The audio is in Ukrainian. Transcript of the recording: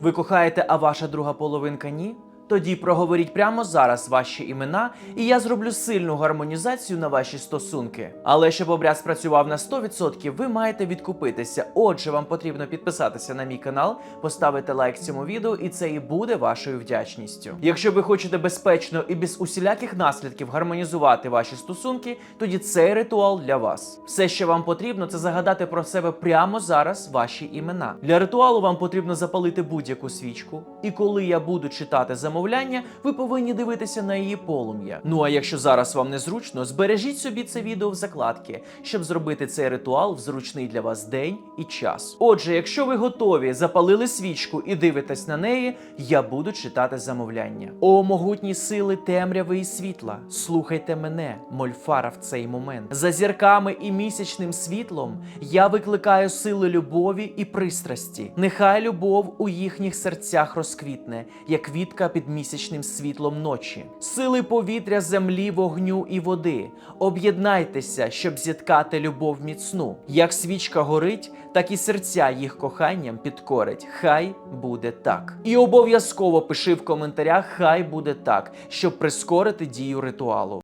Ви кохаєте, а ваша друга половинка ні? Тоді проговоріть прямо зараз ваші імена, і я зроблю сильну гармонізацію на ваші стосунки. Але щоб обряд спрацював на 100%, ви маєте відкупитися. Отже, вам потрібно підписатися на мій канал, поставити лайк цьому відео, і це і буде вашою вдячністю. Якщо ви хочете безпечно і без усіляких наслідків гармонізувати ваші стосунки, тоді цей ритуал для вас. Все, що вам потрібно, це загадати про себе прямо зараз ваші імена. Для ритуалу вам потрібно запалити будь-яку свічку, і коли я буду читати замовляння, ви повинні дивитися на її полум'я. Ну а якщо зараз вам незручно, збережіть собі це відео в закладки, щоб зробити цей ритуал в зручний для вас день і час. Отже, якщо ви готові, запалили свічку і дивитесь на неї, я буду читати замовляння. О, могутні сили темряви і світла, слухайте мене, мольфара, в цей момент. За зірками і місячним світлом я викликаю сили любові і пристрасті. Нехай любов у їхніх серцях розквітне, як квітка під місячним світлом ночі. Сили повітря, землі, вогню і води. Об'єднайтеся, щоб зіткати любов міцну. Як свічка горить, так і серця їх коханням підкорить. Хай буде так. І обов'язково пиши в коментарях, хай буде так, щоб прискорити дію ритуалу.